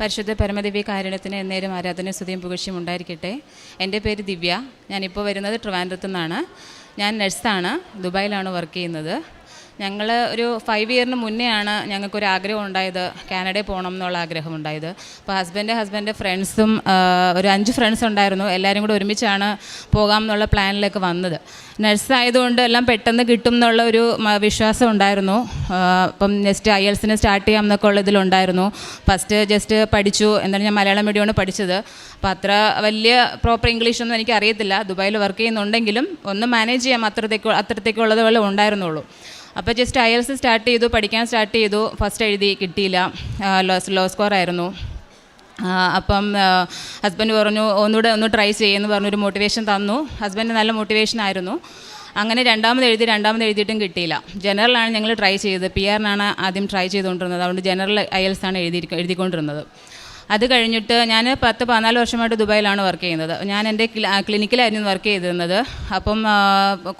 പരിശുദ്ധ പരമദിവ്യ കാരുണ്യത്തിന് എന്നേരം ആരാധന സ്തുതിയും പുകഴ്ചയും ഉണ്ടായിരിക്കട്ടെ. എന്റെ പേര് ദിവ്യ. ഞാനിപ്പോൾ വരുന്നത് ട്രിവാൻഡ്രത്തു നിന്നാണ്. ഞാൻ നഴ്സാണ് ദുബായിലാണ് വർക്ക് ചെയ്യുന്നത്. ഞങ്ങൾ ഒരു ഫൈവ് ഇയറിന് മുന്നെയാണ് ഞങ്ങൾക്കൊരു ആഗ്രഹം ഉണ്ടായത് കാനഡയിൽ പോകണം എന്നുള്ള ആഗ്രഹം ഉണ്ടായത്. അപ്പോൾ ഹസ്ബൻഡ് ഹസ്ബൻഡ് ഫ്രണ്ട്സും ഒരു അഞ്ച് ഫ്രണ്ട്സ് ഉണ്ടായിരുന്നു. എല്ലാവരും കൂടെ ഒരുമിച്ചാണ് പോകാം എന്നുള്ള പ്ലാനിലേക്ക് വന്നത്. നഴ്സ് ആയതുകൊണ്ട് എല്ലാം പെട്ടെന്ന് കിട്ടും എന്നുള്ള ഒരു വിശ്വാസം ഉണ്ടായിരുന്നു. അപ്പം ജസ്റ്റ് ഐ എൽസിന് സ്റ്റാർട്ട് ചെയ്യാം എന്നൊക്കെ ഉള്ള ഇതിലുണ്ടായിരുന്നു ഫസ്റ്റ് ജസ്റ്റ് പഠിച്ചു. എന്താണ് ഞാൻ മലയാളം മീഡിയമാണ് പഠിച്ചത്. അപ്പോൾ അത്ര വലിയ പ്രോപ്പർ ഇംഗ്ലീഷൊന്നും എനിക്ക് അറിയത്തില്ല ദുബായിൽ വർക്ക് ചെയ്യുന്നുണ്ടെങ്കിലും ഒന്ന് മാനേജ് ചെയ്യാം. അത്രത്തേക്ക് അത്രത്തേക്കുള്ളത് വല്ല ഉണ്ടായിരുന്നുള്ളൂ. അപ്പോൾ ജസ്റ്റ് ഐ എൽസ് സ്റ്റാർട്ട് ചെയ്തു പഠിക്കാൻ സ്റ്റാർട്ട് ചെയ്തു. ഫസ്റ്റ് എഴുതി കിട്ടിയില്ല. ലോ ലോ സ്കോർ ആയിരുന്നു. അപ്പം ഹസ്ബൻഡ് പറഞ്ഞു ഒന്നുകൂടെ ഒന്ന് ട്രൈ ചെയ്യുമെന്ന് പറഞ്ഞൊരു മോട്ടിവേഷൻ തന്നു. ഹസ്ബൻഡ് നല്ല മോട്ടിവേഷൻ ആയിരുന്നു. അങ്ങനെ രണ്ടാമത് എഴുതി രണ്ടാമത് എഴുതിയിട്ടും കിട്ടിയില്ല. ജനറലാണ് ഞങ്ങൾ ട്രൈ ചെയ്തത്. പി ആറിനാണ് ആദ്യം ട്രൈ ചെയ്തുകൊണ്ടിരുന്നത്. അതുകൊണ്ട് ജനറൽ ആണ് എഴുതി എഴുതിക്കൊണ്ടിരുന്നത്. അത് കഴിഞ്ഞിട്ട് ഞാൻ പത്ത് പതിനാല് വർഷമായിട്ട് ദുബായിലാണ് വർക്ക് ചെയ്യുന്നത്. ഞാൻ എന്റെ ക്ലിനിക്കിലായിരുന്നു വർക്ക് ചെയ്തിരുന്നത്. അപ്പം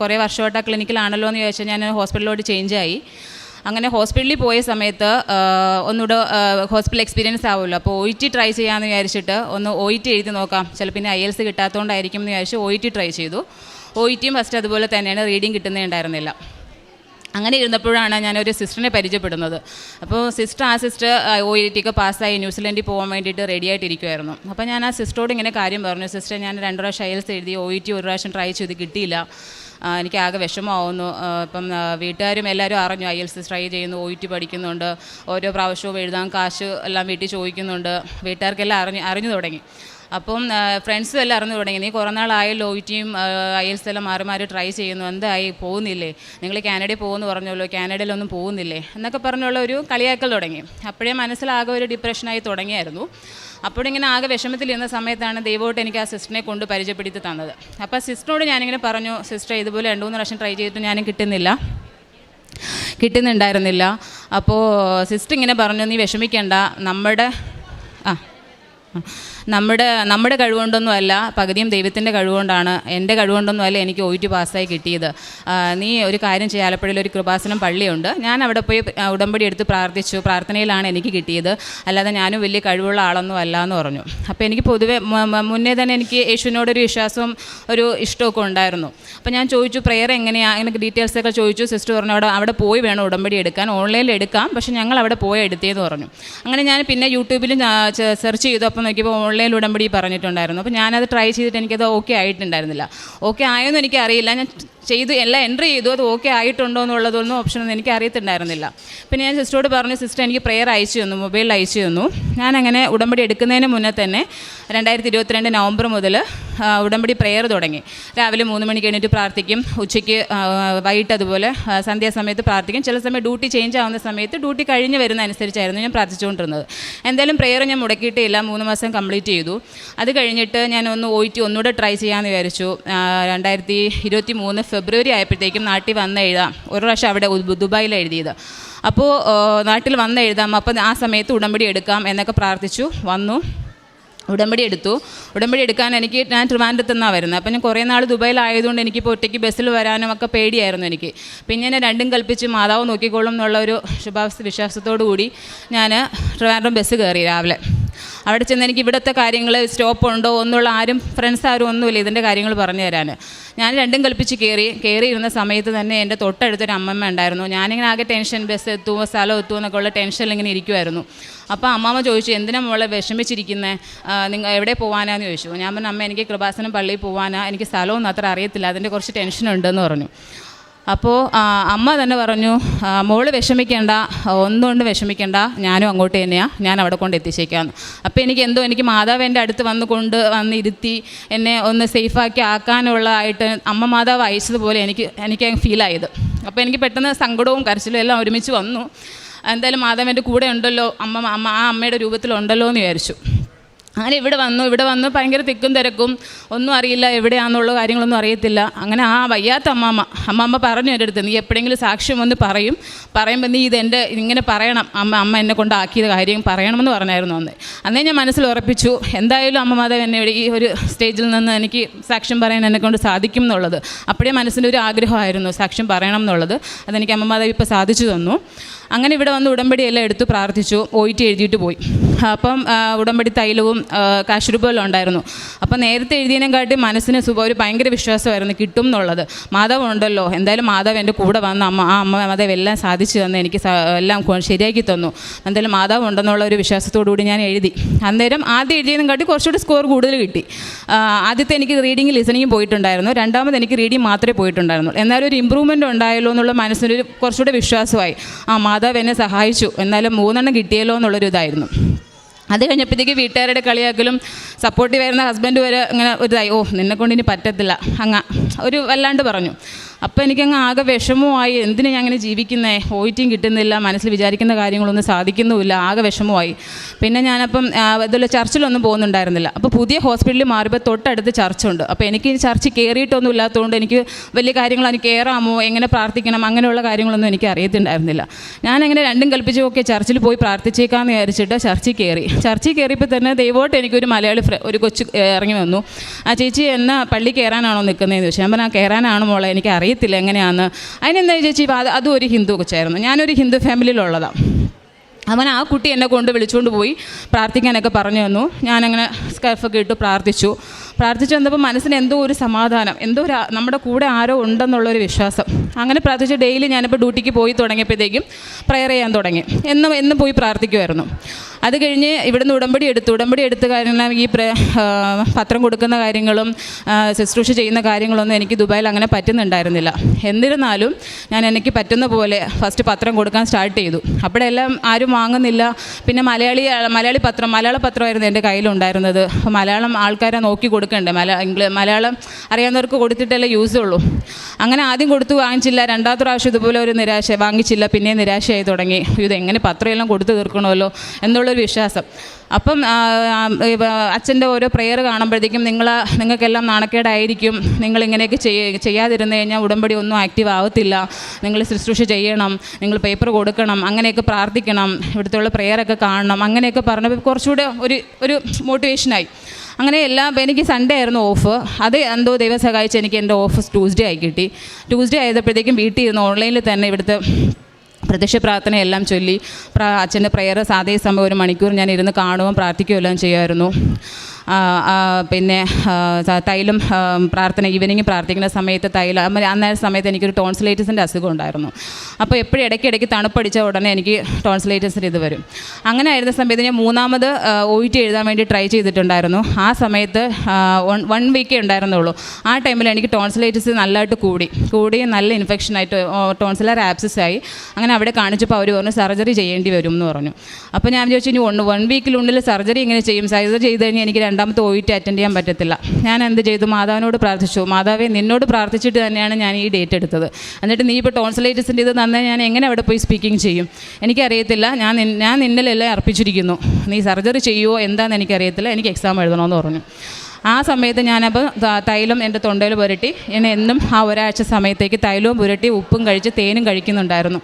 കുറേ വർഷമായിട്ട് ആ ക്ലിനിക്കിലാണല്ലോ എന്ന് ചോദിച്ചാൽ ഞാൻ ഹോസ്പിറ്റലിലോട്ട് ചേഞ്ചായി അങ്ങനെ ഹോസ്പിറ്റലിൽ പോയ സമയത്ത് ഒന്നുകൂടെ ഹോസ്പിറ്റൽ എക്സ്പീരിയൻസ് ആവുമല്ലോ. അപ്പോൾ ഒ ടി ട്രൈ ചെയ്യാമെന്ന് വിചാരിച്ചിട്ട് ഒന്ന് ഒ ടി എഴുതി നോക്കാം. ചിലപ്പോൾ പിന്നെ ഐ എൽസ് കിട്ടാത്തതുകൊണ്ടായിരിക്കും എന്ന് വിചാരിച്ച് ഒ ടി ട്രൈ ചെയ്തു. ഒ ടിയും ഫസ്റ്റ് അതുപോലെ തന്നെയാണ്. റീഡിങ് കിട്ടുന്നേ ഉണ്ടായിരുന്നില്ല. അങ്ങനെ ഇരുന്നപ്പോഴാണ് ഞാനൊരു സിസ്റ്ററിനെ പരിചയപ്പെടുന്നത്. അപ്പോൾ സിസ്റ്റർ ആ സിസ്റ്റർ ഒ ഇ ടി ഒക്കെ പാസ്സായി ന്യൂസിലൻഡിൽ പോകാൻ വേണ്ടിയിട്ട് റെഡി ആയിട്ടിരിക്കുമായിരുന്നു അപ്പോൾ ഞാൻ ആ സിസ്റ്ററോട് ഇങ്ങനെ കാര്യം പറഞ്ഞു. സിസ്റ്റർ ഞാൻ രണ്ട് പ്രാവശ്യം അയൽസ് എഴുതി ഒ ഇ ടി ഒരു പ്രാവശ്യം ട്രൈ ചെയ്ത് കിട്ടിയില്ല. എനിക്ക് ആകെ വിഷമമാവുന്നു. ഇപ്പം വീട്ടുകാരും എല്ലാവരും അറിഞ്ഞു. ഐ എൽസ് ട്രൈ ചെയ്യുന്നു ഒ ടി പഠിക്കുന്നുണ്ട്. ഓരോ പ്രാവശ്യവും എഴുതാൻ കാശ് എല്ലാം വീട്ടിൽ ചോദിക്കുന്നുണ്ട്. വീട്ടുകാർക്കെല്ലാം അറിഞ്ഞ് അറിഞ്ഞു തുടങ്ങി. അപ്പം ഫ്രണ്ട്സും എല്ലാം അറിഞ്ഞു തുടങ്ങി. നീ കുറേ നാളായല്ലോ ഒ ടിയും ഐ എൽസ് എല്ലാം മാറി മാറി ട്രൈ ചെയ്യുന്നു. എന്തായി? പോകുന്നില്ലേ? നിങ്ങൾ കാനഡയിൽ പോകുമെന്ന് പറഞ്ഞല്ലോ. കാനഡയിലൊന്നും പോകുന്നില്ലേ? എന്നൊക്കെ പറഞ്ഞുള്ള ഒരു കളിയാക്കൽ തുടങ്ങി. അപ്പോഴേ മനസ്സിലാകെ ഒരു ഡിപ്രഷനായി തുടങ്ങിയായിരുന്നു. അപ്പോഴിങ്ങനെ ആകെ വിഷമത്തിലിരുന്ന സമയത്താണ് ദൈവമായിട്ട് എനിക്ക് ആ സിസ്റ്ററിനെ കൊണ്ട് പരിചയപ്പെടുത്തി തന്നത്. അപ്പോൾ സിസ്റ്ററോട് ഞാനിങ്ങനെ പറഞ്ഞു സിസ്റ്റർ ഇതുപോലെ രണ്ട് മൂന്ന് പ്രാവശ്യം ട്രൈ ചെയ്തിട്ട് ഞാനും കിട്ടുന്നില്ല. കിട്ടുന്നുണ്ടായിരുന്നില്ല. അപ്പോൾ സിസ്റ്റർ ഇങ്ങനെ പറഞ്ഞു നീ വിഷമിക്കേണ്ട. നമ്മുടെ ആ. നമ്മുടെ നമ്മുടെ കഴിവുകൊണ്ടൊന്നും അല്ല പകുതിയും ദൈവത്തിന്റെ കഴിവുകൊണ്ടാണ് എന്റെ കഴിവുകൊണ്ടൊന്നും അല്ല എനിക്ക് ഒ ടി പാസ്സായി കിട്ടിയത്. നീ ഒരു കാര്യം ചെയ്യുക ഒരു കൃപാസനം പള്ളിയുണ്ട്. ഞാൻ അവിടെ പോയി ഉടമ്പടി എടുത്ത് പ്രാർത്ഥിച്ചു. പ്രാർത്ഥനയിലാണ് എനിക്ക് കിട്ടിയത്. അല്ലാതെ ഞാനും വലിയ കഴിവുള്ള ആളൊന്നും അല്ല എന്ന് പറഞ്ഞു. അപ്പോൾ എനിക്ക് പൊതുവെ മുന്നേ തന്നെ എനിക്ക് യേശുവിനോടൊരു വിശ്വാസവും ഒരു ഇഷ്ടമൊക്കെ ഉണ്ടായിരുന്നു. അപ്പോൾ ഞാൻ ചോദിച്ചു പ്രെയർ എങ്ങനെയാണ് അങ്ങനെ ഡീറ്റെയിൽസ് ഒക്കെ ചോദിച്ചു. സിസ്റ്റർ പറഞ്ഞു അവിടെ അവിടെ പോയി വേണം ഉടമ്പടി എടുക്കാൻ. ഓൺലൈനിൽ എടുക്കാം. പക്ഷേ ഞങ്ങൾ അവിടെ പോയി എടുത്തേന്ന് പറഞ്ഞു. അങ്ങനെ ഞാൻ പിന്നെ യൂട്യൂബിൽ സെർച്ച് ചെയ്തു. അപ്പോൾ നോക്കിയപ്പോൾ ഓൺലൈൻ ഉടമ്പടി പറഞ്ഞിട്ടുണ്ടായിരുന്നു. അപ്പോൾ ഞാനത് ട്രൈ ചെയ്തിട്ട് എനിക്കത് ഓക്കെ ആയിട്ടുണ്ടായിരുന്നില്ല. ഓക്കെ ആയെന്ന് എനിക്കറിയില്ല. ഞാൻ ചെയ്തു എല്ലാം എൻട്രി ചെയ്തു. അത് ഓക്കെ ആയിട്ടുണ്ടോ എന്നുള്ളതൊന്നും ഓപ്ഷനൊന്നും എനിക്ക് അറിയത്തുണ്ടായിരുന്നില്ല പിന്നെ ഞാൻ സിസ്റ്ററോട് പറഞ്ഞു സിസ്റ്റർ എനിക്ക് പ്രെയർ അയച്ചു തന്നു മൊബൈലിൽ അയച്ചു തന്നു. ഞാനങ്ങനെ ഉടമ്പടി എടുക്കുന്നതിന് മുന്നേ തന്നെ രണ്ടായിരത്തി ഇരുപത്തിരണ്ട് നവംബർ മുതൽ ഉടമ്പടി പ്രെയർ തുടങ്ങി. രാവിലെ മൂന്ന് മണിക്ക് എണീറ്റ് പ്രാർത്ഥിക്കും. ഉച്ചയ്ക്ക് വൈകിട്ട് അതുപോലെ സന്ധ്യാസമയത്ത് പ്രാർത്ഥിക്കും. ചില സമയം ഡ്യൂട്ടി ചേഞ്ച് ആവുന്ന സമയത്ത് ഡ്യൂട്ടി കഴിഞ്ഞ് വരുന്ന അനുസരിച്ചായിരുന്നു ഞാൻ പ്രാർത്ഥിച്ചുകൊണ്ടിരുന്നത്. എന്തായാലും പ്രെയർ ഞാൻ മുടക്കിയിട്ടില്ല മൂന്ന് മാസം കംപ്ലീറ്റ് ചെയ്തു. അത് കഴിഞ്ഞിട്ട് ഞാൻ ഒന്ന് ടി ഒന്നുകൂടെ ട്രൈ ചെയ്യാമെന്ന് വിചാരിച്ചു. രണ്ടായിരത്തി ഇരുപത്തി മൂന്ന് ഫെബ്രുവരി ആയപ്പോഴത്തേക്കും നാട്ടിൽ വന്ന് എഴുതാം. ഒരു പ്രാവശ്യം അവിടെ ദുബായിൽ എഴുതിയത്. അപ്പോൾ നാട്ടിൽ വന്ന് എഴുതാം. അപ്പം ആ സമയത്ത് ഉടമ്പടി എടുക്കാം എന്നൊക്കെ പ്രാർത്ഥിച്ചു. വന്നു. ഉടമ്പടി എടുത്തു. ഉടമ്പടി എടുക്കാൻ എനിക്ക് ഞാൻ ട്രിവാൻഡ്രത്ത് നിന്നാണ് വരുന്നത്. അപ്പം ഞാൻ കുറേ നാൾ ദുബായിലായതുകൊണ്ട് എനിക്കിപ്പോൾ ഒറ്റയ്ക്ക് ബസ്സിൽ വരാനും ഒക്കെ പേടിയായിരുന്നു എനിക്ക്. പിന്നെ ഞാൻ രണ്ടും കൽപ്പിച്ച് മാതാവ് നോക്കിക്കോളും എന്നുള്ള ഒരു ശുഭാവസ്ഥ വിശ്വാസത്തോടു കൂടി ഞാൻ ട്രിവാൻഡ്രം ബസ് കയറി രാവിലെ. അവിടെ ചെന്ന് എനിക്ക് ഇവിടുത്തെ കാര്യങ്ങൾ സ്റ്റോപ്പ് ഉണ്ടോ ഒന്നുള്ള ആരും ഫ്രണ്ട്സ് ആരും ഒന്നുമില്ല. ഇതിന്റെ കാര്യങ്ങൾ പറഞ്ഞു തരാൻ ഞാൻ രണ്ടും കൽപ്പിച്ച് കയറി കയറിയിരുന്ന സമയത്ത് തന്നെ എന്റെ തൊട്ടടുത്തൊരു അമ്മമ്മ ഉണ്ടായിരുന്നു. ഞാനിങ്ങനെ ആകെ ടെൻഷൻ ബസ് എത്തുമോ സ്ഥലം എത്തുമോ എന്നൊക്കെ ഉള്ള ടെൻഷനിൽ ഇങ്ങനെ ഇരിക്കുമായിരുന്നു അപ്പോൾ അമ്മമ്മ ചോദിച്ചു എന്തിനാ മോളെ വിഷമിച്ചിരിക്കുന്നത് നിങ്ങൾ എവിടെ പോകാനാന്ന് ചോദിച്ചു. ഞാൻ പറഞ്ഞു അമ്മ എനിക്ക് കൃപാസനം പള്ളിയിൽ പോകാനാണ് എനിക്ക് സ്ഥലമൊന്നും അത്ര അറിയത്തില്ല. അതിന്റെ കുറച്ച് ടെൻഷനുണ്ടെന്ന് പറഞ്ഞു. അപ്പോൾ അമ്മ തന്നെ പറഞ്ഞു മോൾ വിഷമിക്കേണ്ട ഒന്നുകൊണ്ട് വിഷമിക്കേണ്ട ഞാനും അങ്ങോട്ട് തന്നെയാണ് ഞാൻ അവിടെ കൊണ്ട് എത്തിച്ചേക്കാമെന്ന് അപ്പോൾ എനിക്ക് എന്തോ എനിക്ക് മാതാവ് എന്റെ അടുത്ത് വന്ന് കൊണ്ട് വന്ന് ഇരുത്തി എന്നെ ഒന്ന് സേഫാക്കി ആക്കാനുള്ളതായിട്ട് അമ്മ മാതാവ് അയച്ചതുപോലെ എനിക്ക് എനിക്ക് ഫീലായത് അപ്പോൾ എനിക്ക് പെട്ടെന്ന് സങ്കടവും കരച്ചിലും എല്ലാം ഒരുമിച്ച് വന്നു. എന്തായാലും മാതാവ് എന്റെ കൂടെ ഉണ്ടല്ലോ അമ്മ അമ്മ ആ അമ്മയുടെ രൂപത്തിലുണ്ടല്ലോ എന്ന് വിചാരിച്ചു. അങ്ങനെ ഇവിടെ വന്നു ഇവിടെ വന്ന് ഭയങ്കര തിക്കും തിരക്കും. ഒന്നും അറിയില്ല എവിടെയാണെന്നുള്ള കാര്യങ്ങളൊന്നും അറിയത്തില്ല. അങ്ങനെ ആ വയ്യാത്ത അമ്മാമ്മ അമ്മാമ്മ പറഞ്ഞു എന്റെ അടുത്ത് നീ എപ്പോഴെങ്കിലും സാക്ഷ്യം വന്ന് പറയും. പറയുമ്പോൾ നീ ഇതെന്റെ ഇങ്ങനെ പറയണം. അമ്മ അമ്മ എന്നെ കൊണ്ടാക്കിയത് കാര്യം പറയണമെന്ന് പറഞ്ഞായിരുന്നു അന്ന്. അന്നേ ഞാൻ മനസ്സിൽ ഉറപ്പിച്ചു എന്തായാലും അമ്മ മാതാവ് എന്നെ ഈ ഒരു സ്റ്റേജിൽ നിന്ന് എനിക്ക് സാക്ഷ്യം പറയാൻ എന്നെ കൊണ്ട് സാധിക്കും എന്നുള്ളത്. അപ്പോഴേ മനസ്സിന്റെ ഒരു ആഗ്രഹമായിരുന്നു സാക്ഷ്യം പറയണം എന്നുള്ളത്. അതെനിക്ക് അമ്മ മാതാവ് ഇപ്പോൾ സാധിച്ചു തന്നു. അങ്ങനെ ഇവിടെ വന്ന് ഉടമ്പടി എല്ലാം എടുത്തു പ്രാർത്ഥിച്ചു. ഓയിറ്റ് എഴുതിയിട്ട് പോയി. അപ്പം ഉടമ്പടി തൈലവും കാശുരൂപമെല്ലാം ഉണ്ടായിരുന്നു. അപ്പം നേരത്തെ എഴുതിയതിനെക്കാട്ടി മനസ്സിന് സുഖം ഒരു ഭയങ്കര വിശ്വാസമായിരുന്നു കിട്ടും എന്നുള്ളത്. മാധവ് ഉണ്ടല്ലോ. എന്തായാലും മാധവ് എന്റെ കൂടെ വന്ന അമ്മ ആ അമ്മ മാധവ് എല്ലാം സാധിച്ചു തന്നു എനിക്ക് എല്ലാം ശരിയാക്കി തന്നു. എന്തായാലും മാധവ് ഉണ്ടെന്നുള്ള ഒരു വിശ്വാസത്തോടു കൂടി ഞാൻ എഴുതി. അന്നേരം ആദ്യം എഴുതിയതും കാട്ടി കുറച്ചുകൂടി സ്കോർ കൂടുതൽ കിട്ടി. ആദ്യത്തെ എനിക്ക് റീഡിങ് ലിസണിങ്ങും പോയിട്ടുണ്ടായിരുന്നു. രണ്ടാമത് എനിക്ക് റീഡിങ് മാത്രമേ പോയിട്ടുണ്ടായിരുന്നു എന്നാലും ഒരു ഇമ്പ്രൂവ്മെന്റ് ഉണ്ടായല്ലോ എന്നുള്ള മനസ്സിനൊരു കുറച്ചുകൂടെ വിശ്വാസമായി. ആ മാതാവ് എന്നെ സഹായിച്ചു. എന്നാലും മൂന്നെണ്ണം കിട്ടിയല്ലോ എന്നുള്ളൊരു ഇതായിരുന്നു. അത് കഴിഞ്ഞപ്പോഴത്തേക്ക് വീട്ടുകാരുടെ കളിയാക്കലും സപ്പോർട്ടീവ് ആയിരുന്ന ഹസ്ബൻഡ് വരെ ഇങ്ങനെ ഒരു ഓ നിന്നെ കൊണ്ട് ഇനി പറ്റത്തില്ല. അങ്ങ ഒരു വല്ലാണ്ട് പറഞ്ഞു. അപ്പോൾ എനിക്കങ്ങ് ആകെ വിഷമമായി എന്തിനാ ഞാൻ അങ്ങനെ ജീവിക്കുന്നേ? ഓയിറ്റിയും കിട്ടുന്നില്ല മനസ്സിൽ വിചാരിക്കുന്ന കാര്യങ്ങളൊന്നും സാധിക്കുന്നുമില്ല ആകെ വിഷമമായി പിന്നെ ഞാനപ്പം ഇതുള്ള ചർച്ചിലൊന്നും പോകുന്നുണ്ടായിരുന്നില്ല. അപ്പോൾ പുതിയ ഹോസ്പിറ്റലിൽ മാറിയപ്പോൾ തൊട്ടടുത്ത് ചർച്ചുണ്ട്. അപ്പോൾ എനിക്ക് ചർച്ച് കയറിയിട്ടൊന്നും ഇല്ലാത്തതുകൊണ്ട് എനിക്ക് വലിയ കാര്യങ്ങൾ എനിക്ക് കയറാമോ എങ്ങനെ പ്രാർത്ഥിക്കണം അങ്ങനെയുള്ള കാര്യങ്ങളൊന്നും എനിക്ക് അറിയത്തുണ്ടായിരുന്നില്ല. ഞാനങ്ങനെ രണ്ടും കൽപ്പിച്ചു ഓക്കെ ചർച്ചിൽ പോയി പ്രാർത്ഥിച്ചേക്കാമെന്ന് വിചാരിച്ചിട്ട് ചർച്ചിൽ കയറി ചർച്ചിൽ കയറിയപ്പോൾ തന്നെ ദൈവമായിട്ട് എനിക്കൊരു മലയാളി ഒരു കൊച്ചു ഇറങ്ങി വന്നു. ആ ചേച്ചി എന്നാ പള്ളി കയറാനാണോ നിൽക്കുന്നതെന്ന് ചോദിച്ചു. ഞാൻ പറഞ്ഞാൽ കയറാനാണ് മോളെ എനിക്ക് അറിയത്തില്ല എങ്ങനെയാണെന്ന് അതിനെന്താ ചേച്ചി? അത് അതും ഒരു ഹിന്ദു കൊച്ചായിരുന്നു. ഞാനൊരു ഹിന്ദു ഫാമിലിയിലുള്ളതാണ് അവൻ ആ കുട്ടി എന്നെ കൊണ്ട് വിളിച്ചുകൊണ്ട് പോയി പ്രാർത്ഥിക്കാനൊക്കെ പറഞ്ഞു തന്നു. ഞാനങ്ങനെ സ്കർഫൊക്കെ ഇട്ട് പ്രാർത്ഥിച്ചു. പ്രാർത്ഥിച്ചു വന്നപ്പോൾ മനസ്സിന് എന്തോ ഒരു സമാധാനം എന്തോ ഒരു നമ്മുടെ കൂടെ ആരോ ഉണ്ടെന്നുള്ളൊരു വിശ്വാസം. അങ്ങനെ പ്രാർത്ഥിച്ച് ഡെയിലി ഞാനിപ്പോൾ ഡ്യൂട്ടിക്ക് പോയി തുടങ്ങിയപ്പോഴത്തേക്കും പ്രെയർ ചെയ്യാൻ തുടങ്ങി. എന്നും എന്നും പോയി പ്രാർത്ഥിക്കുമായിരുന്നു അത് കഴിഞ്ഞ് ഇവിടുന്ന് ഉടമ്പടി എടുത്തു. ഉടമ്പടി എടുത്ത കാര്യങ്ങൾ ഈ പത്രം കൊടുക്കുന്ന കാര്യങ്ങളും ശുശ്രൂഷ ചെയ്യുന്ന കാര്യങ്ങളൊന്നും എനിക്ക് ദുബായിൽ അങ്ങനെ പറ്റുന്നുണ്ടായിരുന്നില്ല. എന്നിരുന്നാലും ഞാൻ എനിക്ക് പറ്റുന്ന പോലെ ഫസ്റ്റ് പത്രം കൊടുക്കാൻ സ്റ്റാർട്ട് ചെയ്തു. അപ്പോഴെല്ലാം ആരും വാങ്ങുന്നില്ല. പിന്നെ മലയാളി മലയാളി പത്രം മലയാള പത്രമായിരുന്നു എന്റെ കയ്യിലുണ്ടായിരുന്നത്. മലയാളം ആൾക്കാരെ നോക്കി കൊടുക്കണ്ടേ മല മലയാളം അറിയാവുന്നവർക്ക് കൊടുത്തിട്ടല്ലേ യൂസ് ഉള്ളൂ. അങ്ങനെ ആദ്യം കൊടുത്തു വാങ്ങിച്ചില്ല. രണ്ടാമത്തെ പ്രാവശ്യം ഇതുപോലെ ഒരു നിരാശ വാങ്ങിച്ചില്ല പിന്നെ നിരാശയായി തുടങ്ങി. ഇത് എങ്ങനെ പത്രമെല്ലാം കൊടുത്തു തീർക്കണമല്ലോ എന്നുള്ളൊരു വിശ്വാസം. അപ്പം അച്ഛന്റെ ഓരോ പ്രെയർ കാണുമ്പോഴത്തേക്കും നിങ്ങൾ നിങ്ങൾക്കെല്ലാം നാണക്കേടായിരിക്കും. നിങ്ങൾ ഇങ്ങനെയൊക്കെ ചെയ്യ ചെയ്യാതിരുന്നു കഴിഞ്ഞാൽ ഉടമ്പടി ഒന്നും ആക്റ്റീവ് ആവത്തില്ല. നിങ്ങൾ ശുശ്രൂഷ ചെയ്യണം നിങ്ങൾ പേപ്പർ കൊടുക്കണം അങ്ങനെയൊക്കെ പ്രാർത്ഥിക്കണം ഇവിടുത്തെ ഉള്ള പ്രെയറൊക്കെ കാണണം അങ്ങനെയൊക്കെ പറഞ്ഞപ്പോൾ കുറച്ചുകൂടെ ഒരു ഒരു മോട്ടിവേഷനായി അങ്ങനെ എല്ലാം എനിക്ക് സൺഡേ ആയിരുന്നു ഓഫ് അത് എന്തോ ദൈവം സഹായിച്ച് എനിക്ക് എന്റെ ഓഫ് ട്യൂസ്ഡേ ആയി കിട്ടി. ട്യൂസ്ഡേ ആയപ്പോഴത്തേക്കും വീട്ടിൽ ഇരുന്ന് ഓൺലൈനിൽ തന്നെ ഇവിടുത്തെ പ്രത്യക്ഷ പ്രാർത്ഥനയെല്ലാം ചൊല്ലി അച്ഛന്റെ പ്രെയർ അതേ സമയം ഒരു മണിക്കൂർ ഞാൻ ഇരുന്ന് കാണുകയും പ്രാർത്ഥിക്കുകയും എല്ലാം ചെയ്യുമായിരുന്നു പിന്നെ തൈലം പ്രാർത്ഥന ഈവനിങ് പ്രാർത്ഥിക്കുന്ന സമയത്ത് തൈലം അന്ന സമയത്ത് എനിക്കൊരു ടോൺസിലേറ്റസിന്റെ അസുഖം ഉണ്ടായിരുന്നു. അപ്പോൾ എപ്പോഴും ഇടയ്ക്ക് ഇടയ്ക്ക് തണുപ്പടിച്ച ഉടനെ എനിക്ക് ടോൺസിലൈറ്റിസിന്റെ ഇത് വരും. അങ്ങനെ ആയിരുന്ന സമയത്ത് ഞാൻ മൂന്നാമത് ഒ ടി എഴുതാൻ വേണ്ടി ട്രൈ ചെയ്തിട്ടുണ്ടായിരുന്നു. ആ സമയത്ത് വൺ വീക്കേ ഉണ്ടായിരുന്നുള്ളൂ. ആ ടൈമിൽ എനിക്ക് ടോൺസിലൈറ്റിസ് നല്ലതായിട്ട് കൂടി. കൂടി നല്ല ഇൻഫെക്ഷനായിട്ട് ടോൺസിലർ ആപ്സിസ് ആയി. അങ്ങനെ അവിടെ കാണിച്ചപ്പോൾ അവർ പറഞ്ഞു സർജറി ചെയ്യേണ്ടി വരും എന്ന് പറഞ്ഞു. അപ്പോൾ ഞാൻ ചോദിച്ചു ഇനി വൺ വീക്കിനുള്ളിൽ സർജറി ഇങ്ങനെ ചെയ്യും. സർജറി ചെയ്ത് കഴിഞ്ഞാൽ എനിക്ക് രണ്ടാമത്തെ ടി അറ്റൻഡ് ചെയ്യാൻ പറ്റത്തില്ല. ഞാൻ എന്ത് ചെയ്തു? മാതാവിനോട് പ്രാർത്ഥിച്ചു. മാതാവെ നിന്നോട് പ്രാർത്ഥിച്ചിട്ട് തന്നെയാണ് ഞാൻ ഈ ഡേറ്റ് എടുത്തത്. എന്നിട്ട് നീ ഇപ്പോൾ ടോൺസിലൈറ്റിസിന്റെ ഇത് തന്നെ ഞാൻ എങ്ങനെ അവിടെ പോയി സ്പീക്കിംഗ് ചെയ്യും? എനിക്കറിയത്തില്ല. ഞാൻ ഞാൻ നിന്നിലെല്ലാം അർപ്പിച്ചിരിക്കുന്നു. നീ സർജറി ചെയ്യുമോ എന്താണെന്ന് എനിക്കറിയത്തില്ല. എനിക്ക് എക്സാം എഴുതണമെന്ന് പറഞ്ഞു. ആ സമയത്ത് ഞാനപ്പോൾ തൈലം എന്റെ തൊണ്ടയിൽ പുരട്ടി. ഞാൻ എന്നും ആ ഒരാഴ്ച സമയത്തേക്ക് തൈലവും പുരട്ടി ഉപ്പും കഴിച്ച് തേനും കഴിക്കുന്നുണ്ടായിരുന്നു.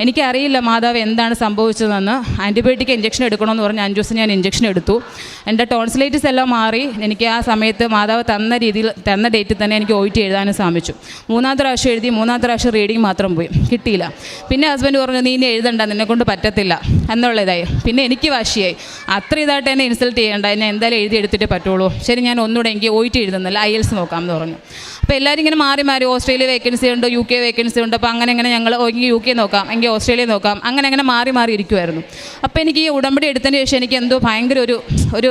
എനിക്കറിയില്ല മാതാവ് എന്താണ് സംഭവിച്ചതെന്ന്. ആന്റിബയോട്ടിക് ഇഞ്ചക്ഷൻ എടുക്കണമെന്ന് പറഞ്ഞ് അഞ്ച് ദിവസം ഞാൻ ഇഞ്ചക്ഷൻ എടുത്തു. എന്റെ ടോൺസിലൈറ്റിസ് എല്ലാം മാറി. എനിക്ക് ആ സമയത്ത് മാതാവ് തന്ന രീതിയിൽ തന്ന ഡേറ്റിൽ തന്നെ എനിക്ക് ഒയിറ്റ് എഴുതാനും സാധിച്ചു. മൂന്നാമത്തെ പ്രാവശ്യം എഴുതി മൂന്നാമത്തെ പ്രാവശ്യം റീഡിങ് മാത്രം പോയി. കിട്ടിയില്ല. പിന്നെ ഹസ്ബൻഡ് പറഞ്ഞു നീ ഇനി എഴുതണ്ട നിന്നെക്കൊണ്ട് പറ്റത്തില്ല. എന്നുള്ള ഇതായി പിന്നെ എനിക്ക് വാശിയായി. അത്ര ഇതായിട്ട് എന്നെ ഇൻസൾട്ട് ചെയ്യേണ്ട. എന്നെ എന്തായാലും എഴുതി എടുത്തിട്ടേ പറ്റുള്ളൂ. ശരി ഞാൻ ഒന്നുകൂടെ എനിക്ക് ഒയിറ്റ് എഴുതുന്നില്ല? ഐ എൽസ് നോക്കാം എന്ന് പറഞ്ഞു. അപ്പോൾ എല്ലാവരും ഇങ്ങനെ മാറി മാറി ഓസ്ട്രേലിയ വേക്കൻസി ഉണ്ട് യു കെ വേക്കൻസി ഉണ്ട് അപ്പോൾ അങ്ങനെ അങ്ങനെ ഞങ്ങൾ എങ്കിൽ യു കെ നോക്കാം എങ്കിൽ ഓസ്ട്രേലിയ നോക്കാം അങ്ങനെ അങ്ങനെ മാറി മാറി ഇരിക്കുമായിരുന്നു അപ്പോൾ എനിക്ക് ഈ ഉടമ്പടി എടുത്തതിന് ശേഷം എനിക്ക് എന്തോ ഭയങ്കര ഒരു ഒരു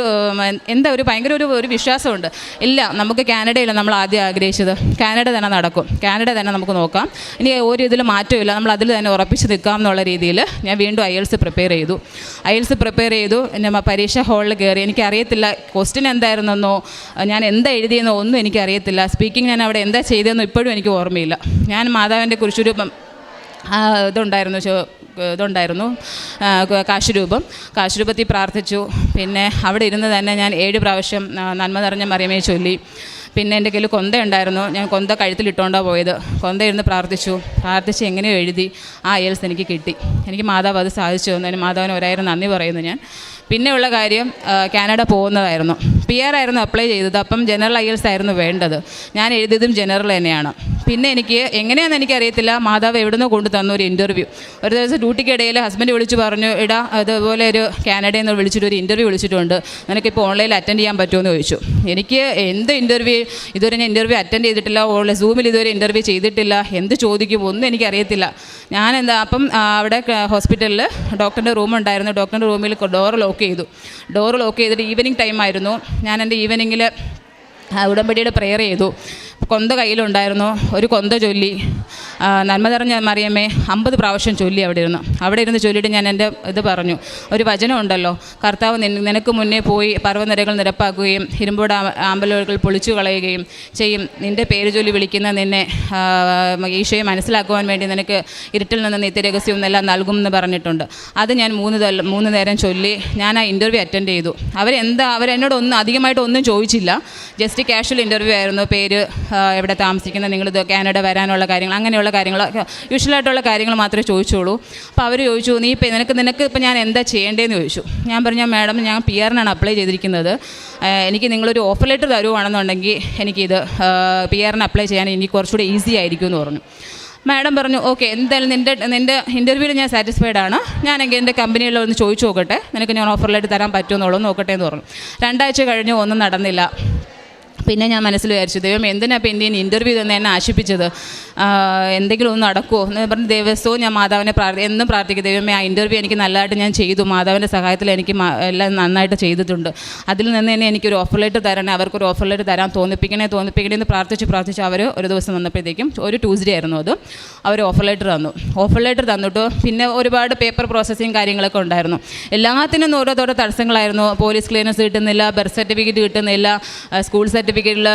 എന്താ ഒരു ഭയങ്കര ഒരു ഒരു വിശ്വാസമുണ്ട്. ഇല്ല നമുക്ക് കാനഡയില്ല നമ്മൾ ആദ്യം ആഗ്രഹിച്ചത്. കാനഡ തന്നെ നടക്കും. കാനഡ തന്നെ നമുക്ക് നോക്കാം. ഇനി ഒരു ഇതിൽ മാറ്റമില്ല നമ്മൾ അതിൽ തന്നെ ഉറപ്പിച്ച് നിൽക്കാം എന്നുള്ള രീതിയിൽ ഞാൻ വീണ്ടും ഐ എൽസ് പ്രിപ്പയർ ചെയ്തു. ഐ എൽസ് പ്രിപ്പയർ ചെയ്തു. എന്റെ പരീക്ഷ ഹാളിൽ കയറി. എനിക്കറിയത്തില്ല ക്വസ്റ്റ്യൻ എന്തായിരുന്നെന്നോ? ഞാൻ എന്താ എഴുതിയെന്നോ ഒന്നും എനിക്കറിയത്തില്ല. സ്പീക്കിംഗ് ഞാൻ അവിടെ എന്താ ചെയ്തതെന്നോ ഇപ്പോഴും എനിക്ക് ഓർമ്മയില്ല. ഞാൻ മാതാവിന്റെ കുരിശുരൂപം ഇതുണ്ടായിരുന്നു ഇതുണ്ടായിരുന്നു കാശുരൂപം. കാശുരൂപത്തിൽ പ്രാർത്ഥിച്ചു. പിന്നെ അവിടെ ഇരുന്ന് തന്നെ ഞാൻ ഏഴ് പ്രാവശ്യം നന്മ നിറഞ്ഞ മറിയമേ ചൊല്ലി. പിന്നെ എന്റെ കയ്യിൽ കൊന്ത ഉണ്ടായിരുന്നു ഞാൻ കൊന്ത കഴുത്തിലിട്ടുകൊണ്ടാണ് പോയത്. കൊന്ത ഇരുന്ന് പ്രാർത്ഥിച്ചു. പ്രാർത്ഥിച്ച് എങ്ങനെയോ എഴുതി ആ എൽസ് എനിക്ക് കിട്ടി. എനിക്ക് മാതാവ് അത് സാധിച്ചു തന്നു. മാതാവിന് ഒരായിരം നന്ദി പറയുന്നു ഞാൻ. പിന്നെയുള്ള കാര്യം കാനഡ പോകുന്നതായിരുന്നു. പി ആർ ആയിരുന്നു അപ്ലൈ ചെയ്തത് അപ്പം ജനറൽ ഐ എൽസ് ആയിരുന്നു വേണ്ടത്. ഞാൻ എഴുതിയതും ജനറൽ തന്നെയാണ്. പിന്നെ എനിക്ക് എങ്ങനെയാണെന്ന് എനിക്കറിയത്തില്ല. മാതാവ് എവിടുന്നോ കൊണ്ടു ഒരു ഇന്റർവ്യൂ ഒരു ദിവസം ഡ്യൂട്ടിക്കിടയിൽ ഹസ്ബൻഡ് വിളിച്ച് പറഞ്ഞു ഇടാ അതുപോലെ ഒരു കാനഡയിൽ നിന്ന് വിളിച്ചിട്ട് ഒരു ഇന്റർവ്യൂ വിളിച്ചിട്ടുണ്ട്. നിനക്കിപ്പോൾ ഓൺലൈനിൽ അറ്റൻഡ് ചെയ്യാൻ പറ്റുമെന്ന് ചോദിച്ചു. എനിക്ക് എന്ത് ഇന്റർവ്യൂ ഇതുവരെ ഞാൻ ഇന്റർവ്യൂ അറ്റൻഡ് ചെയ്തിട്ടില്ല. ഓൺലൈൻ സൂമിൽ ഇതുവരെ ഇന്റർവ്യൂ ചെയ്തിട്ടില്ല. എന്ത് ചോദിക്കും? ഒന്നും എനിക്കറിയത്തില്ല. ഞാൻ അപ്പം അവിടെ ഹോസ്പിറ്റലിൽ ഡോക്ടറിന്റെ റൂമുണ്ടായിരുന്നു ഡോക്ടറിന്റെ റൂമിൽ ഡോർ ലോക്ക് ചെയ്തു. ഡോറ് ലോക്ക് ചെയ്തിട്ട് ഈവനിങ് ടൈം ആയിരുന്നു. ഞാൻ എന്റെ ഈവനിങ്ങിൽ ഉടമ്പടിയുടെ പ്രെയർ ചെയ്തു. കൊന്ത കയ്യിലുണ്ടായിരുന്നു. ഒരു കൊന്ത ചൊല്ലി. നന്മ നിറഞ്ഞ മറിയമ്മേ അമ്പത് പ്രാവശ്യം ചൊല്ലി അവിടെ ഇരുന്നു. അവിടെ ഇരുന്ന് ചൊല്ലിയിട്ട് ഞാൻ എന്റെ ഇത് പറഞ്ഞു. ഒരു വചനം ഉണ്ടല്ലോ. കർത്താവ് നിനക്ക് മുന്നേ പോയി പർവനിരകൾ നിരപ്പാക്കുകയും ഇരുമ്പോട് ആമ്പലുകൾ പൊളിച്ചു കളയുകയും ചെയ്യും. നിന്റെ പേര് ചൊല്ലി വിളിക്കുന്ന നിന്നെ ഈശോയെ മനസ്സിലാക്കുവാൻ വേണ്ടി നിനക്ക് ഇരുട്ടിൽ നിന്ന് നിത്യരഹസ്യവും എല്ലാം നൽകും എന്ന് പറഞ്ഞിട്ടുണ്ട്. അത് ഞാൻ മൂന്ന് മൂന്ന് നേരം ചൊല്ലി ഞാൻ ആ ഇന്റർവ്യൂ അറ്റൻഡ് ചെയ്തു. അവരെന്താ അവരെന്നോട് ഒന്നും അധികമായിട്ട് ഒന്നും ചോദിച്ചില്ല. ജസ്റ്റ് കാഷ്വൽ ഇന്റർവ്യൂ ആയിരുന്നു. പേര് എവിടെ താമസിക്കുന്നത് നിങ്ങൾ കാനഡ വരാനുള്ള കാര്യങ്ങൾ അങ്ങനെയുള്ള കാര്യങ്ങൾ യൂഷ്വലായിട്ടുള്ള കാര്യങ്ങൾ മാത്രമേ ചോദിച്ചുള്ളൂ. അപ്പോൾ അവർ ചോദിച്ചു നീ ഇപ്പം നിനക്ക് നിനക്ക് ഇപ്പം ഞാൻ എന്താ ചെയ്യേണ്ടതെന്ന് ചോദിച്ചു. ഞാൻ പറഞ്ഞു മാഡം ഞാൻ പി ആറിനാണ് അപ്ലൈ ചെയ്തിരിക്കുന്നത്. എനിക്ക് നിങ്ങളൊരു ഓഫർ ലെറ്റർ തരുവാണെന്നുണ്ടെങ്കിൽ എനിക്കിത് പി ആറിന് അപ്ലൈ ചെയ്യാൻ എനിക്ക് കുറച്ചുകൂടി ഈസി ആയിരിക്കും എന്ന് പറഞ്ഞു. മാഡം പറഞ്ഞു ഓക്കെ എന്തായാലും നിന്റെ നിന്റെ ഇന്റർവ്യൂവിൽ ഞാൻ സാറ്റിസ്ഫൈഡ് ആണ്. ഞാനെങ്കിൽ എന്റെ കമ്പനിയിൽ ഒന്ന് ചോദിച്ചു നോക്കട്ടെ. നിനക്ക് ഞാൻ ലെറ്റർ തരാൻ പറ്റുമെന്നുള്ളത് നോക്കട്ടെ എന്ന് പറഞ്ഞു. രണ്ടാഴ്ച കഴിഞ്ഞ് ഒന്നും നടന്നില്ല. പിന്നെ ഞാൻ മനസ്സിൽ വിചാരിച്ചു ദൈവം എന്തിനാ ഇപ്പം എന്റെ ഇന്റർവ്യൂ തന്നെ എന്നെ ആശിപ്പിച്ചത്? എന്തെങ്കിലും ഒന്ന് നടക്കുമോ എന്ന് പറഞ്ഞ് ദിവസവും ഞാൻ മാതാവിനെ പ്രാർത്ഥി എന്നും പ്രാർത്ഥിക്കും. ദൈവമേ ആ ഇന്റർവ്യൂ എനിക്ക് നല്ലതായിട്ട് ഞാൻ ചെയ്തു. മാതാവിന്റെ സഹായത്തിൽ എനിക്ക് എല്ലാം നന്നായിട്ട് ചെയ്തിട്ടുണ്ട്. അതിൽ നിന്ന് തന്നെ എനിക്കൊരു ഓഫർ ലെറ്റർ തരണേ. അവർക്കൊരു ഓഫർ ലെറ്റർ തരാൻ തോന്നിപ്പിക്കണേ തോന്നിപ്പിക്കണേ എന്ന് പ്രാർത്ഥിച്ച് പ്രാർത്ഥിച്ച് അവർ ഒരു ദിവസം വന്നപ്പോഴത്തേക്കും ഒരു ട്യൂസ്ഡേ ആയിരുന്നു അത്. അവർ ഓഫർ ലെറ്റർ തന്നു. ഓഫർ ലെറ്റർ തന്നിട്ട് പിന്നെ ഒരുപാട് പേപ്പർ പ്രോസസ്സിങ് കാര്യങ്ങളൊക്കെ ഉണ്ടായിരുന്നു. എല്ലാത്തിനും ഓരോരോരോ തടസ്സങ്ങളായിരുന്നു. പോലീസ് ക്ലിയറൻസ് കിട്ടുന്നില്ല ബർത്ത് സർട്ടിഫിക്കറ്റ് കിട്ടുന്നില്ല സ്കൂൾ സ്കൂൾ സർട്ടിഫിക്കറ്റിൽ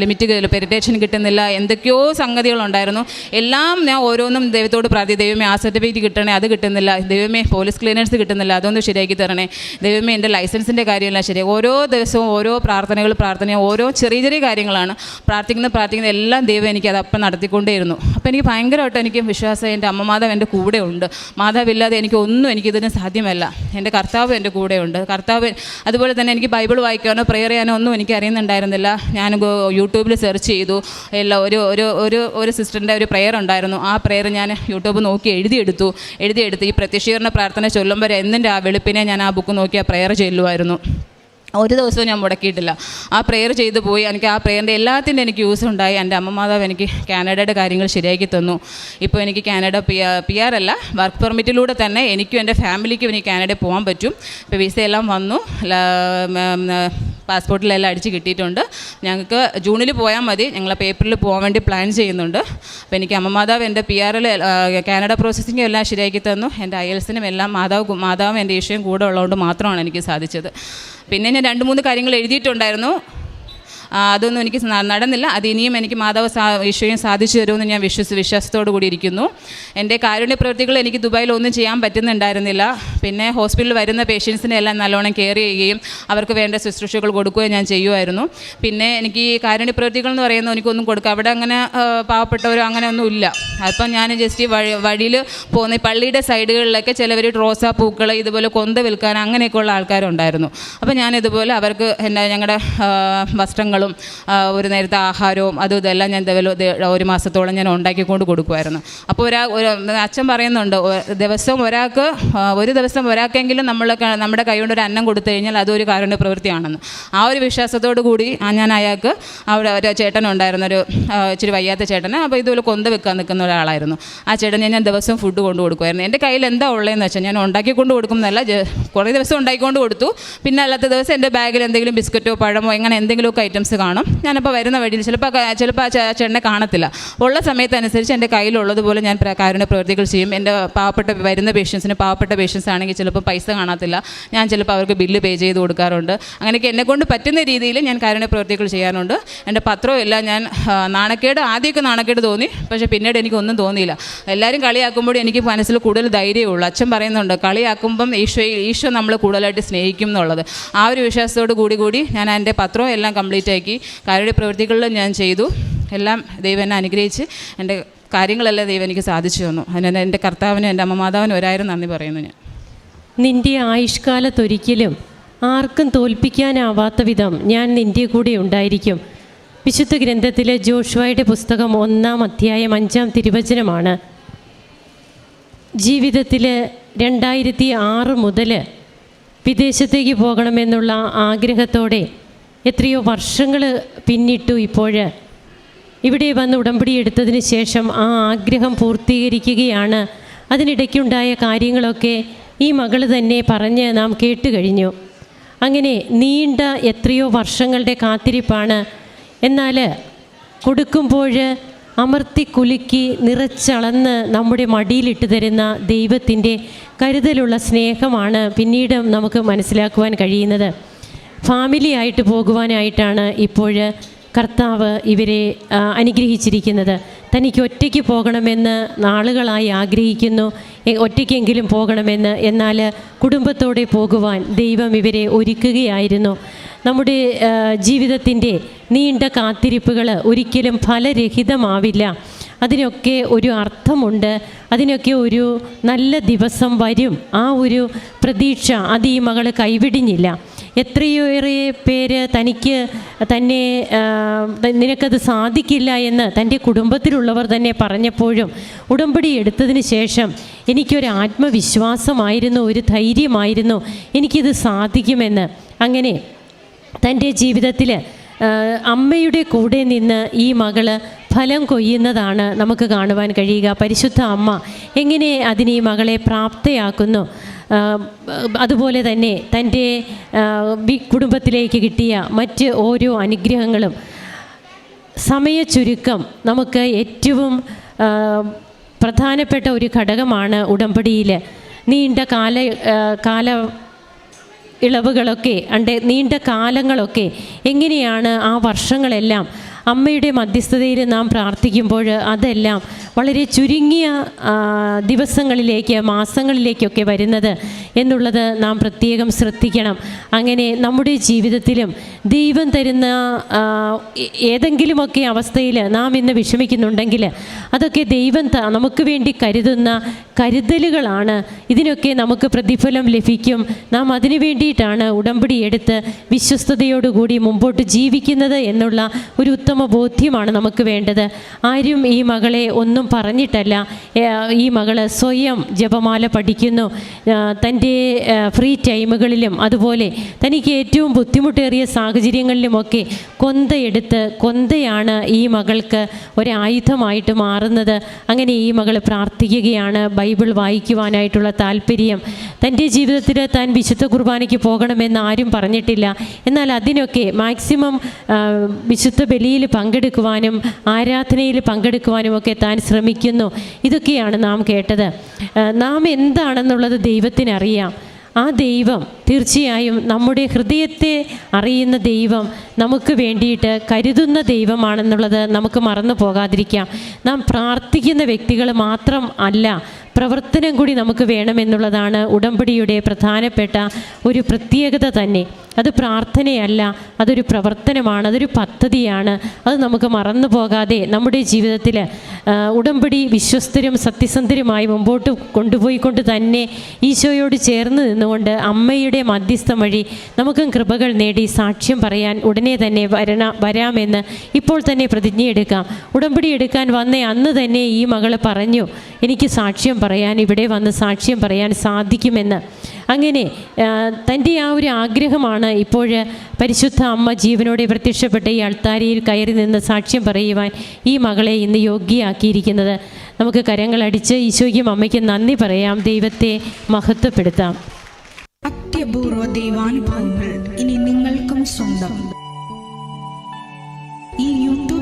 ലിമിറ്റ് പെരിറ്റേഷൻ കിട്ടുന്നില്ല എന്തൊക്കെയോ സംഗതികളുണ്ടായിരുന്നു. എല്ലാം ഞാൻ ഓരോന്നും ദൈവത്തോട് പ്രാർത്ഥി ദൈവമേ ആ സർട്ടിഫിക്കറ്റ് കിട്ടണേ അത് കിട്ടുന്നില്ല. ദൈവമേ പോലീസ് ക്ലിയറൻസ് കിട്ടുന്നില്ല അതൊന്ന് ശരിയാക്കി തരണേ. ദൈവമേ എന്റെ ലൈസൻസിന്റെ കാര്യമെല്ലാം ശരി ഓരോ ദിവസവും ഓരോ പ്രാർത്ഥനകൾ പ്രാർത്ഥന ഓരോ ചെറിയ ചെറിയ കാര്യങ്ങളാണ്. പ്രാർത്ഥിക്കുന്ന പ്രാർത്ഥിക്കുന്ന എല്ലാം ദൈവം എനിക്ക് അത് അപ്പം നടത്തിക്കൊണ്ടേയിരുന്നു. അപ്പോൾ എനിക്ക് ഭയങ്കരമായിട്ട് എനിക്ക് വിശ്വാസം എന്റെ അമ്മ മാതാവ് എന്റെ കൂടെ ഉണ്ട്. മാതാവില്ലാതെ എനിക്ക് ഒന്നും എനിക്കിതിന് സാധ്യമല്ല. എന്റെ കർത്താവ് എന്റെ കൂടെയുണ്ട്. കർത്താവ് അതുപോലെ തന്നെ എനിക്ക് ബൈബിൾ വായിക്കാനോ പ്രെയർ ചെയ്യാനോ ഒന്നും എനിക്ക് അറിയുന്നുണ്ടായിരുന്നില്ല. ഞാൻ യൂട്യൂബിൽ സെർച്ച് ചെയ്തു. എല്ലാ ഒരു ഒരു ഒരു ഒരു സിസ്റ്ററിന്റെ ഒരു പ്രെയർ ഉണ്ടായിരുന്നു. ആ പ്രെയർ ഞാൻ യൂട്യൂബ് നോക്കി എഴുതിയെടുത്തു. എഴുതിയെടുത്ത് ഈ പ്രത്യക്ഷീകരണ പ്രാർത്ഥന ചൊല്ലുമ്പോൾ എന്നും ആ വെളുപ്പിനെ ഞാൻ ആ ബുക്ക് നോക്കി ആ പ്രെയർ ചെല്ലുമായിരുന്നു ഒരു ദിവസവും ഞാൻ മുടക്കിയിട്ടില്ല. ആ പ്രെയർ ചെയ്തു പോയി. എനിക്ക് ആ പ്രെയറിന്റെ എല്ലാത്തിന്റെ എനിക്ക് യൂസ് ഉണ്ടായി. എന്റെ അമ്മ മാതാവ് എനിക്ക് കാനഡയുടെ കാര്യങ്ങൾ ശരിയാക്കി തന്നു. ഇപ്പോൾ എനിക്ക് കാനഡ പി പി ആർ അല്ല വർക്ക് പെർമിറ്റിലൂടെ തന്നെ എനിക്കും എന്റെ ഫാമിലിക്കും എനിക്ക് കാനഡയിൽ പോകാൻ പറ്റും. ഇപ്പോൾ എല്ലാം വന്നു. പാസ്പോർട്ടിലെല്ലാം അടിച്ച് കിട്ടിയിട്ടുണ്ട്. ഞങ്ങൾക്ക് ജൂണിൽ പോയാൽ മതി. ഞങ്ങൾ പേപ്പറിൽ പോകാൻ വേണ്ടി പ്ലാൻ ചെയ്യുന്നുണ്ട്. അപ്പോൾ എനിക്ക് അമ്മ മാതാവ് എന്റെ പി ആറിൽ കാനഡ പ്രോസസ്സിങ്ങും എല്ലാം ശരിയാക്കി തന്നു. എന്റെ അയൽസിനും എല്ലാം മാതാവ് മാതാവും എന്റെ ഈശോയും കൂടെ ഉള്ളതുകൊണ്ട് മാത്രമാണ് എനിക്ക് സാധിച്ചത്. പിന്നെ ഞാൻ രണ്ട് മൂന്ന് കാര്യങ്ങൾ എഴുതിയിട്ടുണ്ടായിരുന്നു. അതൊന്നും എനിക്ക് നടന്നില്ല. അത് ഇനിയും എനിക്ക് മാതാവ് സാ ഈശോയും സാധിച്ചു തരുമെന്ന് ഞാൻ വിശ്വസ് വിശ്വാസത്തോടു കൂടി ഇരിക്കുന്നു. എന്റെ കാരുണ്യ പ്രവൃത്തികൾ എനിക്ക് ദുബായിൽ ഒന്നും ചെയ്യാൻ പറ്റുന്നുണ്ടായിരുന്നില്ല. പിന്നെ ഹോസ്പിറ്റലിൽ വരുന്ന പേഷ്യൻസിനെ എല്ലാം നല്ലോണം കെയർ ചെയ്യുകയും അവർക്ക് വേണ്ട ശുശ്രൂഷകൾ കൊടുക്കുകയും ഞാൻ ചെയ്യുമായിരുന്നു. പിന്നെ എനിക്ക് ഈ കാരുണ്യ പ്രവൃത്തികൾ എന്ന് പറയുന്നത് എനിക്കൊന്നും കൊടുക്കുക അവിടെ അങ്ങനെ പാവപ്പെട്ടവരോ അങ്ങനെ ഒന്നും ഇല്ല. അപ്പം ഞാൻ ജസ്റ്റ് വഴി വഴിയിൽ പോകുന്ന പള്ളിയുടെ സൈഡുകളിലൊക്കെ ചിലവർ റോസാ പൂക്കൾ ഇതുപോലെ കൊന്ത വിൽക്കാൻ അങ്ങനെയൊക്കെയുള്ള ആൾക്കാരുണ്ടായിരുന്നു. അപ്പോൾ ഞാൻ ഇതുപോലെ അവർക്ക് എന്നാ ഞങ്ങളുടെ വസ്ത്രങ്ങളും ആ, ഒരു നേരത്തെ ആഹാരവും അതും ഇതെല്ലാം ഞാൻ ഒരു മാസത്തോളം ഞാൻ ഉണ്ടാക്കിക്കൊണ്ട് കൊടുക്കുമായിരുന്നു അപ്പോൾ ഒരാ ഒരു അച്ഛൻ പറയുന്നുണ്ട് ദിവസവും ദിവസം ഒരാൾക്ക് ഒരു ദിവസം ഒരാൾക്കെങ്കിലും നമ്മൾ നമ്മുടെ കൈകൊണ്ട് ഒരു അന്നം കൊടുത്തു കഴിഞ്ഞാൽ അതൊരു കാരുണ്യ പ്രവൃത്തിയാണെന്ന്. ആ ഒരു വിശ്വാസത്തോടു കൂടി ഞാൻ അയാൾക്ക് അവിടെ ഒരു ചേട്ടനുണ്ടായിരുന്നു ഒരു ഇച്ചിരി വയ്യാത്ത ചേട്ടന് അപ്പോൾ ഇതുപോലെ കൊന്ത വെക്കാൻ നിൽക്കുന്ന ഒരാളായിരുന്നു. ആ ചേട്ടനെ ഞാൻ ദിവസം ഫുഡ് കൊണ്ടു കൊടുക്കുമായിരുന്നു എന്റെ കയ്യിൽ എന്താ ഉള്ളതെന്ന് വെച്ചാൽ ഞാൻ ഉണ്ടാക്കി കൊണ്ട് കൊടുക്കുന്നതല്ല കുറേ ദിവസം ഉണ്ടാക്കിക്കൊണ്ട് കൊടുത്തു. പിന്നെ അല്ലാത്ത ദിവസം എന്റെ ബാഗിൽ എന്തെങ്കിലും ബിസ്ക്കറ്റോ പഴമോ അങ്ങനെ എന്തെങ്കിലുമൊക്കെ ഐറ്റംസ് കാണും. ഞാനപ്പോൾ വരുന്ന വഴിയിൽ ചിലപ്പോൾ ചിലപ്പോൾ ആ ചേട്ടനെ കാണത്തില്ല. ഉള്ള സമയത്തനുസരിച്ച് എന്റെ കയ്യിലുള്ളതുപോലെ ഞാൻ കാരുണ്യ പ്രവൃത്തികൾ ചെയ്യും. എന്റെ പാവപ്പെട്ട വരുന്ന പേഷ്യൻസിന് പാവപ്പെട്ട പേഷ്യൻസ് ആണെങ്കിൽ ചിലപ്പോൾ പൈസ കാണത്തില്ല. ഞാൻ ചിലപ്പോൾ അവർക്ക് ബില്ല് പേ ചെയ്ത് കൊടുക്കാറുണ്ട്. അങ്ങനെയൊക്കെ എന്നെക്കൊണ്ട് പറ്റുന്ന രീതിയിൽ ഞാൻ കാരുണ്യ പ്രവൃത്തികൾ ചെയ്യാറുണ്ട്. എന്റെ പത്രവും എല്ലാം ഞാൻ നാണക്കേട് ആദ്യമൊക്കെ നാണക്കേട് തോന്നി. പക്ഷേ പിന്നീട് എനിക്കൊന്നും തോന്നിയില്ല. എല്ലാവരും കളിയാക്കുമ്പോഴും എനിക്ക് മനസ്സിൽ കൂടുതൽ ധൈര്യമുള്ളൂ അച്ഛൻ പറയുന്നുണ്ട് കളിയാക്കുമ്പം ഈശോ ഈശോ നമ്മൾ കൂടുതലായിട്ട് സ്നേഹിക്കും എന്നുള്ളത്. ആ ഒരു വിശ്വാസത്തോട് കൂടി കൂടി ഞാൻ എന്റെ പത്രവും എല്ലാം കംപ്ലീറ്റ് ആക്കി കാരുണ്യ പ്രവൃത്തികളിലും ഞാൻ ചെയ്തു. എല്ലാം ദൈവം എന്നെ അനുഗ്രഹിച്ച് എന്റെ കാര്യങ്ങളെല്ലാം ദൈവം എനിക്ക് സാധിച്ചു തന്നു. അതിന് എന്റെ കർത്താവിനും എന്റെ അമ്മ മാതാവിനും ഒരായിരം നന്ദി പറയുന്നു ഞാൻ. നിന്റെ ആയുഷ്കാലത്തൊരിക്കലും ആർക്കും തോൽപ്പിക്കാനാവാത്ത വിധം ഞാൻ നിന്റെ കൂടെ ഉണ്ടായിരിക്കും. വിശുദ്ധ ഗ്രന്ഥത്തിലെ ജോഷുവയുടെ പുസ്തകം ഒന്നാം അധ്യായം അഞ്ചാം തിരുവചനമാണ്. ജീവിതത്തിൽ രണ്ടായിരത്തി ആറ് മുതൽ വിദേശത്തേക്ക് പോകണമെന്നുള്ള ആഗ്രഹത്തോടെ എത്രയോ വർഷങ്ങൾ പിന്നിട്ടു ഇപ്പോൾ ഇവിടെ വന്ന് ഉടമ്പടി എടുത്തതിന് ശേഷം ആ ആഗ്രഹം പൂർത്തീകരിക്കുകയാണ്. അതിനിടയ്ക്കുണ്ടായ കാര്യങ്ങളൊക്കെ ഈ മകൾ തന്നെ പറഞ്ഞ് നാം കേട്ട് കഴിഞ്ഞു. അങ്ങനെ നീണ്ട എത്രയോ വർഷങ്ങളുടെ കാത്തിരിപ്പാണ്. എന്നാൽ കൊടുക്കുമ്പോൾ അമർത്തി കുലുക്കി നിറച്ചളന്ന് നമ്മുടെ മടിയിലിട്ട് തരുന്ന ദൈവത്തിന്റെ കരുതലുള്ള സ്നേഹമാണ് പിന്നീട് നമുക്ക് മനസ്സിലാക്കുവാൻ കഴിയുന്നത്. ഫാമിലി ആയിട്ട് പോകുവാനായിട്ടാണ് ഇപ്പോൾ കർത്താവ് ഇവരെ അനുഗ്രഹിച്ചിരിക്കുന്നത്. തനിക്ക് ഒറ്റയ്ക്ക് പോകണമെന്ന് നാളുകളായി ആഗ്രഹിക്കുന്നു. ഒറ്റയ്ക്കെങ്കിലും പോകണമെന്ന്. എന്നാൽ കുടുംബത്തോടെ പോകുവാൻ ദൈവം ഇവരെ ഒരുക്കുകയായിരുന്നു. നമ്മുടെ ജീവിതത്തിന്റെ നീണ്ട കാത്തിരിപ്പുകൾ ഒരിക്കലും ഫലരഹിതമാവില്ല. അതിനൊക്കെ ഒരു അർത്ഥമുണ്ട്. അതിനൊക്കെ ഒരു നല്ല ദിവസം വരും. ആ ഒരു പ്രതീക്ഷ അത് ഈ മകൾ കൈവിടിഞ്ഞില്ല. എത്രയേറെ പേര് തനിക്ക് തന്നെ നിനക്കത് സാധിക്കില്ല എന്ന് തന്റെ കുടുംബത്തിലുള്ളവർ തന്നെ പറഞ്ഞപ്പോഴും ഉടമ്പടി എടുത്തതിന് ശേഷം എനിക്കൊരു ആത്മവിശ്വാസമായിരുന്നു ഒരു ധൈര്യമായിരുന്നു എനിക്കിത് സാധിക്കുമെന്ന്. അങ്ങനെ തന്റെ ജീവിതത്തിൽ അമ്മയുടെ കൂടെ നിന്ന് ഈ മകൾ ഫലം കൊയ്യുന്നതാണ് നമുക്ക് കാണുവാൻ കഴിയുക. പരിശുദ്ധ അമ്മ എങ്ങനെ അതിനീ ഈ മകളെ പ്രാപ്തയാക്കുന്നു? അതുപോലെ തന്നെ തന്റെ കുടുംബത്തിലേക്ക് കിട്ടിയ മറ്റ് ഓരോ അനുഗ്രഹങ്ങളും. സമയച്ചുരുക്കം നമുക്ക് ഏറ്റവും പ്രധാനപ്പെട്ട ഒരു ഘടകമാണ് ഉടമ്പടിയിൽ നീണ്ട കാല കാല ഇളവുകളൊക്കെ അണ്ട് നീണ്ട കാലങ്ങളൊക്കെ എങ്ങനെയാണ് ആ വർഷങ്ങളെല്ലാം അമ്മയുടെ മധ്യസ്ഥതയിൽ നാം പ്രാർത്ഥിക്കുമ്പോൾ അതെല്ലാം വളരെ ചുരുങ്ങിയ ദിവസങ്ങളിലേക്ക് മാസങ്ങളിലേക്കൊക്കെ വരുന്നത് എന്നുള്ളത് നാം പ്രത്യേകം ശ്രദ്ധിക്കണം. അങ്ങനെ നമ്മുടെ ജീവിതത്തിലും ദൈവം തരുന്ന ഏതെങ്കിലുമൊക്കെ അവസ്ഥയിൽ നാം ഇന്ന് വിഷമിക്കുന്നുണ്ടെങ്കിൽ അതൊക്കെ ദൈവം നമുക്ക് വേണ്ടി കരുതുന്ന കരുതലുകളാണ്. ഇതിനൊക്കെ നമുക്ക് പ്രതിഫലം ലഭിക്കും. നാം അതിനു വേണ്ടിയിട്ടാണ് ഉടമ്പടി എടുത്ത് വിശ്വസ്തയോടുകൂടി മുമ്പോട്ട് ജീവിക്കുന്നത് എന്നുള്ള ഒരു ഉത്തമ ബോധ്യമാണ് നമുക്ക് വേണ്ടത്. ആരും ഈ മകളെ ഒന്നും പറഞ്ഞിട്ടല്ല. ഈ മകൾ സ്വയം ജപമാല പഠിക്കുന്നു. ആ, തന്റെ ഫ്രീ ടൈമുകളിലും അതുപോലെ തനിക്ക് ഏറ്റവും ബുദ്ധിമുട്ടേറിയ സാഹചര്യങ്ങളിലുമൊക്കെ കൊന്തയെടുത്ത് കൊന്തയാണ് ഈ മകൾക്ക് ഒരായുധമായിട്ട് മാറുന്നത്. അങ്ങനെ ഈ മകൾ പ്രാർത്ഥിക്കുകയാണ് ബൈബിൾ വായിക്കുവാനായിട്ടുള്ള താല്പര്യം തന്റെ ജീവിതത്തിൽ താൻ വിശുദ്ധ കുർബാനയ്ക്ക് പോകണമെന്ന് ആരും പറഞ്ഞിട്ടില്ല. എന്നാൽ അതിനൊക്കെ മാക്സിമം വിശുദ്ധ ബലിയിൽ പങ്കെടുക്കുവാനും ആരാധനയിൽ പങ്കെടുക്കുവാനും ഒക്കെ താൻ ശ്രമിക്കുന്നു. ഇതൊക്കെയാണ് നാം കേട്ടത്. നാം എന്താണെന്നുള്ളത് ദൈവത്തിനറിയാം ആ ദൈവം തീർച്ചയായും നമ്മുടെ ഹൃദയത്തെ അറിയുന്ന ദൈവം നമുക്ക് വേണ്ടിയിട്ട് കരുതുന്ന ദൈവമാണെന്നുള്ളത് നമുക്ക് മറന്നു പോകാതിരിക്കാം. നാം പ്രാർത്ഥിക്കുന്ന വ്യക്തികൾ മാത്രം അല്ല പ്രവർത്തനം കൂടി നമുക്ക് വേണമെന്നുള്ളതാണ് ഉടമ്പടിയുടെ പ്രധാനപ്പെട്ട ഒരു പ്രത്യേകത തന്നെ. അത് പ്രാർത്ഥനയല്ല അതൊരു പ്രവർത്തനമാണ് അതൊരു പദ്ധതിയാണ്. അത് നമുക്ക് മറന്നു പോകാതെ നമ്മുടെ ജീവിതത്തിൽ ഉടമ്പടി വിശ്വസ്തരും സത്യസന്ധരുമായി മുമ്പോട്ട് കൊണ്ടുപോയിക്കൊണ്ട് തന്നെ ഈശോയോട് ചേർന്ന് നിന്നുകൊണ്ട് അമ്മയുടെ മധ്യസ്ഥം വഴി നമുക്കും കൃപകൾ നേടി സാക്ഷ്യം പറയാൻ ഉടനെ തന്നെ വരണ വരാമെന്ന് ഇപ്പോൾ തന്നെ പ്രതിജ്ഞയെടുക്കാം ഉടമ്പടി എടുക്കാൻ വന്ന അന്ന് തന്നെ ഈ മകൾ പറഞ്ഞു എനിക്ക് സാക്ഷ്യം പറയാൻ ഇവിടെ വന്ന് സാക്ഷ്യം പറയാൻ സാധിക്കുമെന്ന്. അങ്ങനെ തന്റെ ആ ഒരു ആഗ്രഹമാണ് ഇപ്പോൾ പരിശുദ്ധ അമ്മ ജീവനോടെ പ്രത്യക്ഷപ്പെട്ട ഈ അൾത്താരിയിൽ കയറി നിന്ന് സാക്ഷ്യം പറയുവാൻ ഈ മകളെ ഇന്ന് യോഗ്യയാക്കിയിരിക്കുന്നത്. നമുക്ക് കരങ്ങളടിച്ച് ഈശോയ്ക്കും അമ്മയ്ക്കും നന്ദി പറയാം. ദൈവത്തെ മഹത്വപ്പെടുത്താം. അത്യപൂർവ ദൈവാനുഭവങ്ങൾ ഇനി നിങ്ങൾക്കും സ്വന്തം.